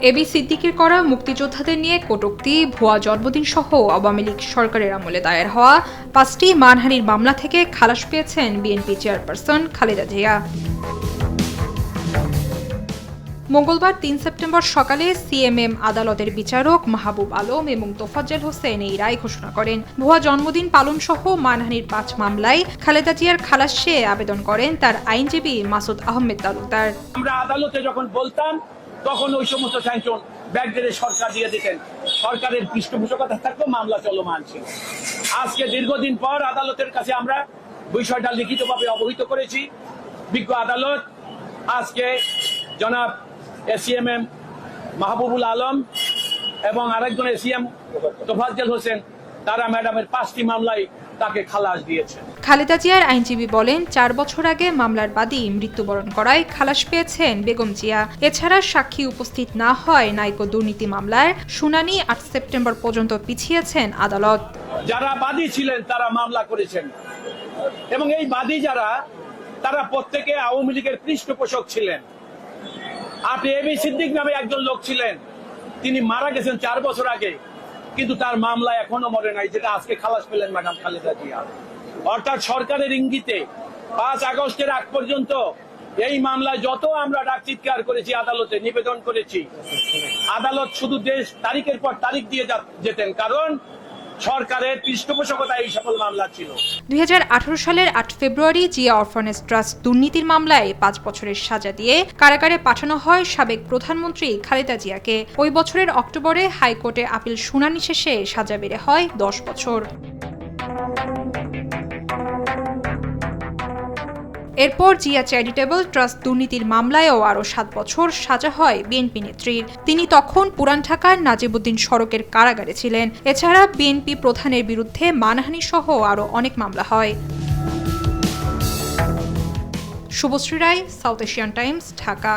AB সিদ্দিকের করা মুক্তিযোদ্ধাদের নিয়ে কটূক্তি, ভুয়া জন্মদিন সহ আওয়ামী লীগ সরকারের আমলে দায়ের হওয়া পাঁচটি মানহানির মামলা থেকে খালাস পেয়েছেন বিএনপি চেয়ারপারসন খালেদা জিয়া। মঙ্গলবার তিন সেপ্টেম্বর সকালে সিএমএম আদালতের বিচারক মাহবুব আলম এবং তোফাজ্জল হোসেন এই রায় ঘোষণা করেন। ভুয়া জন্মদিন পালন সহ মানহানির পাঁচ মামলায় খালেদা জিয়ার খালাস আবেদন করেন তার আইনজীবী মাসুদ আহমেদ তালুকদার। আমরা আদালতে যখন বলতাম তখন ওই সমস্ত স্যাংশন ব্যাগদের সরকার দিয়ে দিতেন। সরকারের পৃষ্ঠপোষকতা থাকলেও মামলা চলমান ছিল। আজকে দীর্ঘদিন পর আদালতের কাছে আমরা বিষয়টা লিখিতভাবে অবহিত করেছি। বিজ্ঞ আদালত, আজকে জনাব এসিএমএম মাহবুবুল আলম এবং আরেকজন এসিএম তোফাজ্জল হোসেন তারা ম্যাডামের পাঁচটি মামলায় তাকে খালাস দিয়েছে। খালেদা জিয়ার আইনজীবী বলেন চার বছর আগে মামলার বাদী মৃত্যুবরণ করায় খালাস পেয়েছেন বেগম জিয়া। এছাড়া সাক্ষী উপস্থিত না হয় নাইকো দুর্নীতি মামলার শুনানি আট সেপ্টেম্বর পর্যন্ত পিছিয়েছেন আদালত। যারা বাদী ছিলেন তারা মামলা করেছেন। এবং এই বাদী যারা তারা প্রত্যেকে আওয়ামী লীগের পৃষ্ঠপোষক ছিলেন। আপনি এবি সিদ্দিক নামে একজন লোক ছিলেন। তিনি মারা গেছেন চার বছর আগে। কিন্তু তার মামলা এখনও মরে নাই, যেটা আজকে খালাস পেলেন ম্যাডাম খালেদা জিয়া। অর্থাৎ সরকারের ইঙ্গিতে পাঁচ আগস্টের আগ পর্যন্ত এই মামলায় যত আমরা ডাক চিৎকার করেছি, আদালতে নিবেদন করেছি, আদালত শুধু দেশ তারিখের পর তারিখ দিয়ে যেতেন। কারণ সরকারের পৃষ্ঠপোষকতা এই সকল মামলা ছিল। দুই হাজার আঠারো সালের আট ফেব্রুয়ারি জিয়া অরফানেজ ট্রাস্ট দুর্নীতির মামলায় পাঁচ বছরের সাজা দিয়ে কারাগারে পাঠানো হয় সাবেক প্রধানমন্ত্রী খালেদা জিয়াকে। ওই বছরের অক্টোবরে হাইকোর্টে আপিল শুনানি শেষে সাজা বেড়ে হয় দশ বছর। এরপর জিয়া চ্যারিটেবল ট্রাস্ট দুর্নীতির মামলায়ও আরও সাত বছর সাজা হয় বিএনপি নেত্রীর। তিনি তখন পুরান ঢাকার নাজিবুদ্দিন সড়কের কারাগারে ছিলেন। এছাড়া বিএনপি প্রধানের বিরুদ্ধে মানহানি সহ আরও অনেক মামলা হয়। Shubhashree Roy, South Asian Times, Dhaka.